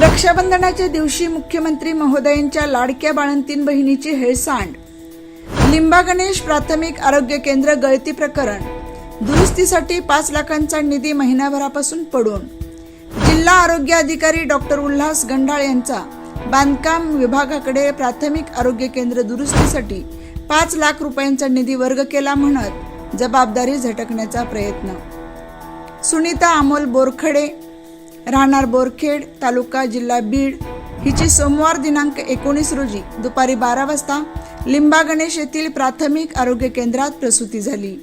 रक्षाबंधनाच्या दिवशी मुख्यमंत्री महोदयांच्या लाडक्या बाळंतीन बहिणीची हेळसांड. लिंबा गणेश प्राथमिक आरोग्य केंद्र गळती प्रकरण. दुरुस्तीसाठी पाच लाखांचा निधी महिनाभरापासून पडून. जिल्हा आरोग्य अधिकारी डॉक्टर उल्हास गंडाळ यांचा बांधकाम विभागाकडे प्राथमिक आरोग्य केंद्र दुरुस्तीसाठी पाच लाख रुपयांचा निधी वर्ग केला म्हणत जबाबदारी झटकण्याचा प्रयत्न. सुनीता अमोल बोरखडे राहणार बोरखेड तालुका जिल्हा बीड. हिची सोमवार दिनांक एकोणीस रोजी दुपारी बारा वाजता लिंबा गणेश येथील प्राथमिक आरोग्य केंद्रात प्रसूती झाली.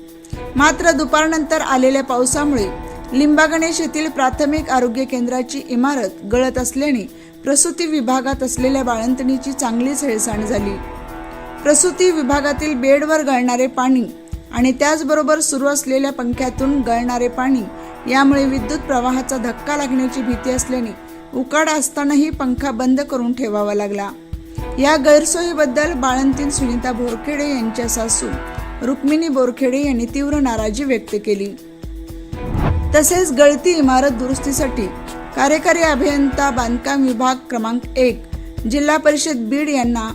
मात्र दुपारनंतर आलेल्या पावसामुळे लिंबा गणेश येथील प्राथमिक आरोग्य केंद्राची इमारत गळत असल्याने प्रसूती विभागात असलेल्या बाळंतणीची चांगलीच हेळसांड झाली. प्रसूती विभागातील बेडवर गळणारे पाणी आणि त्याचबरोबर सुरू असलेल्या पंख्यातून गळणारे पाणी यामुळे विद्युत प्रवाहाचा धक्का लागण्याची भीती असल्याने उकाड असतानाही पंखा बंद करून ठेवावा लागला. या गैरसोयीबद्दल बाळंतीन सुनीता बोरखेडे यांच्या सासू रुक्मिणी बोरखेडे यांनी तीव्र नाराजी व्यक्त केली. तसेच गळती इमारत दुरुस्तीसाठी कार्यकारी अभियंता बांधकाम विभाग क्रमांक एक जिल्हा परिषद बीड यांना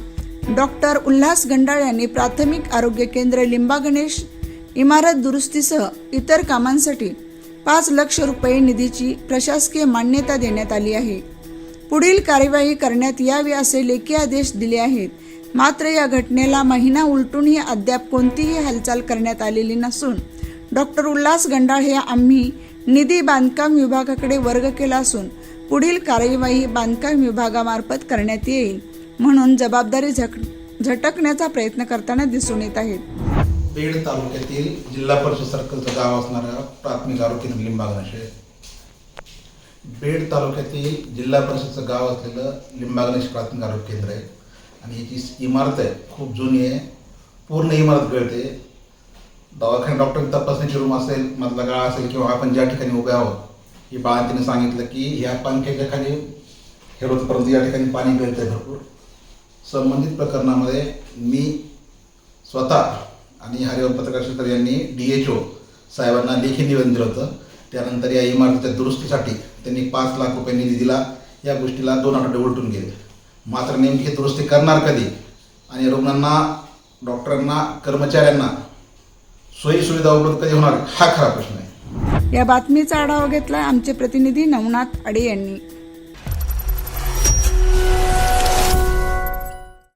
डॉक्टर उल्हास गंडाळ यांनी प्राथमिक आरोग्य केंद्र लिंबा गणेश इमारत दुरुस्तीसह इतर कामांसाठी पाच लक्ष रुपये निधीची प्रशासकीय मान्यता देण्यात आली आहे. पुढील कार्यवाही करण्यात यावी असे लेखी आदेश दिले आहेत. मात्र या घटनेला महिना उलटूनही अद्याप कोणतीही हालचाल करण्यात आलेली नसून डॉक्टर उल्हास गंडाळ हे आम्ही निधी बांधकाम विभागाकडे वर्ग केला असून पुढील कार्यवाही बांधकाम विभागामार्फत करण्यात येईल म्हणून जबाबदारी झक झटकण्याचा प्रयत्न करताना दिसून येत आहेत. पेड तालुक्यातील जिल्हा परिषद सर्कलचं गाव असणारं प्राथमिक आरोग्य केंद्र लिंबागणेश आहे. बेड तालुक्यातील जिल्हा परिषदचं गाव असलेलं लिंबागणेश प्राथमिक आरोग्य केंद्र आहे. आणि याची इमारत आहे खूप जुनी आहे. पूर्ण इमारत गळते. दवाखान्यात डॉक्टर तपासणीची रूम असेल मधला गाळा असेल किंवा आपण ज्या ठिकाणी उभे आहोत ही बाळांतीने सांगितलं की ह्या पंख्याच्या खाली हेरोतपर्यंत या ठिकाणी पाणी गळतं आहे भरपूर. संबंधित प्रकरणामध्ये मी स्वतः आणि हरिओम पत्रकार क्षेत्र यांनी डी एच ओ साहेबांना लेखी निवेदन दिलं होतं. त्यानंतर या इमारतीच्या दुरुस्तीसाठी त्यांनी पाच लाख रुपये निधी दिला. या गोष्टीला दोन आठवडे उलटून गेले. मात्र नेमकी दुरुस्ती करणार कधी? आणि रुग्णांना डॉक्टरांना कर्मचाऱ्यांना सोयी सुविधा उपलब्ध कधी होणार? हा खरा प्रश्न आहे. या बातमीचा आढावा घेतला आमचे प्रतिनिधी नवनाथ अडे यांनी.